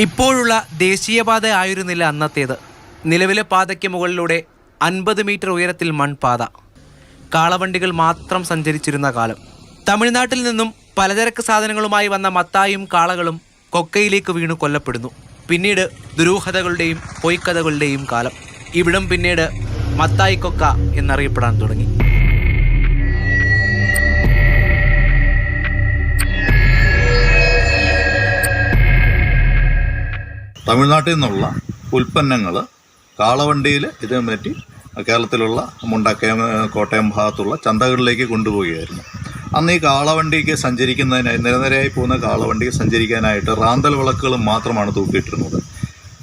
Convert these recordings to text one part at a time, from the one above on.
ഇപ്പോഴുള്ള ദേശീയപാത ആയിരുന്നില്ല അന്നത്തേത്. നിലവിലെ പാതയ്ക്ക് മുകളിലൂടെ അൻപത് മീറ്റർ ഉയരത്തിൽ മൺപാത. കാളവണ്ടികൾ മാത്രം സഞ്ചരിച്ചിരുന്ന കാലം. തമിഴ്നാട്ടിൽ നിന്നും പലചരക്ക് സാധനങ്ങളുമായി വന്ന മത്തായും കാളകളും കൊക്കയിലേക്ക് വീണു കൊല്ലപ്പെടുന്നു. പിന്നീട് ദുരൂഹതകളുടെയും പൊയ്ക്കഥകളുടെയും കാലം. ഇവിടം പിന്നീട് മത്തായി കൊക്ക എന്നറിയപ്പെടാൻ തുടങ്ങി. തമിഴ്നാട്ടിൽ നിന്നുള്ള ഉൽപ്പന്നങ്ങൾ കാളവണ്ടിയിൽ ഇതിനെ പറ്റി കേരളത്തിലുള്ള മുണ്ടക്കയം കോട്ടയം ഭാഗത്തുള്ള ചന്തകളിലേക്ക് കൊണ്ടുപോവുകയായിരുന്നു. അന്ന് ഈ കാളവണ്ടിക്ക് സഞ്ചരിക്കുന്നതിനായി നിരനിരയായി പോകുന്ന കാളവണ്ടിക്ക് സഞ്ചരിക്കാനായിട്ട് റാന്തൽ വിളക്കുകൾ മാത്രമാണ് തൂക്കിയിട്ടിരുന്നത്.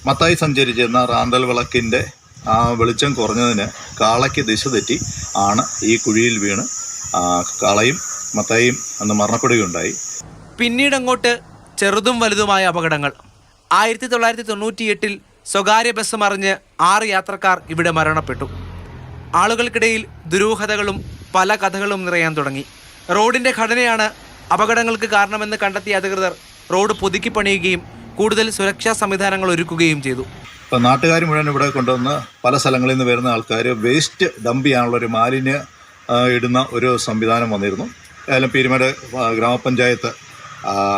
മത്തായി സഞ്ചരിച്ചിരുന്ന റാന്തൽ വിളക്കിന്റെ ആ വെളിച്ചം കുറഞ്ഞതിന് കാളയ്ക്ക് ദിശ തെറ്റി ആണ് ഈ കുഴിയിൽ വീണ് കാളയും മത്തായിയും അന്ന് മരണപ്പെടുകയുണ്ടായി. പിന്നീട് അങ്ങോട്ട് ചെറുതും വലുതുമായ അപകടങ്ങൾ. ആയിരത്തി തൊള്ളായിരത്തി തൊണ്ണൂറ്റിയെട്ടിൽ സ്വകാര്യ ബസ് മറിഞ്ഞ് ആറ് യാത്രക്കാർ ഇവിടെ മരണപ്പെട്ടു. ആളുകൾക്കിടയിൽ ദുരൂഹതകളും പല കഥകളും നിറയാൻ തുടങ്ങി. റോഡിന്റെ ഘടനയാണ് അപകടങ്ങൾക്ക് കാരണമെന്ന് കണ്ടെത്തിയ അധികൃതർ റോഡ് പുതുക്കി പണിയുകയും കൂടുതൽ സുരക്ഷാ സംവിധാനങ്ങൾ ഒരുക്കുകയും ചെയ്തു. ഇപ്പം നാട്ടുകാർ മുഴുവൻ ഇവിടെ കൊണ്ടുവന്ന് പല സ്ഥലങ്ങളിൽ നിന്ന് വരുന്ന ആൾക്കാർ വേസ്റ്റ് ഡംപ് ചെയ്യാനുള്ള ഒരു മാലിന്യ ഇടുന്ന ഒരു സംവിധാനം വന്നിരുന്നു. ഏലം പീരുമേട് ഗ്രാമപഞ്ചായത്ത്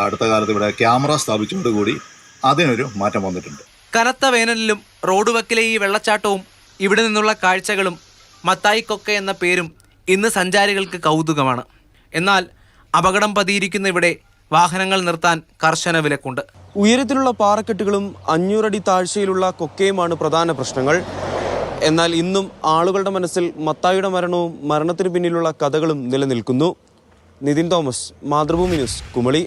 അടുത്ത കാലത്ത് ഇവിടെ ക്യാമറ സ്ഥാപിച്ചതോടുകൂടി അതിനൊരു മാറ്റം വന്നിട്ടുണ്ട്. കനത്ത വേനലിലും റോഡ് വക്കിലെ ഈ വെള്ളച്ചാട്ടവും ഇവിടെ നിന്നുള്ള കാഴ്ചകളും മത്തായിക്കൊക്ക എന്ന പേരും ഇന്ന് സഞ്ചാരികൾക്ക് കൗതുകമാണ്. എന്നാൽ അപകടം പതിയിരിക്കുന്ന ഇവിടെ വാഹനങ്ങൾ നിർത്താൻ കർശന വിലക്കുണ്ട്. ഉയരത്തിലുള്ള പാറക്കെട്ടുകളും അഞ്ഞൂറടി താഴ്ചയിലുള്ള കൊക്കയുമാണ് പ്രധാന പ്രശ്നങ്ങൾ. എന്നാൽ ഇന്നും ആളുകളുടെ മനസ്സിൽ മത്തായിയുടെ മരണവും മരണത്തിന് പിന്നിലുള്ള കഥകളും നിലനിൽക്കുന്നു. Nithin Thomas Mathrubhumi news Kumily.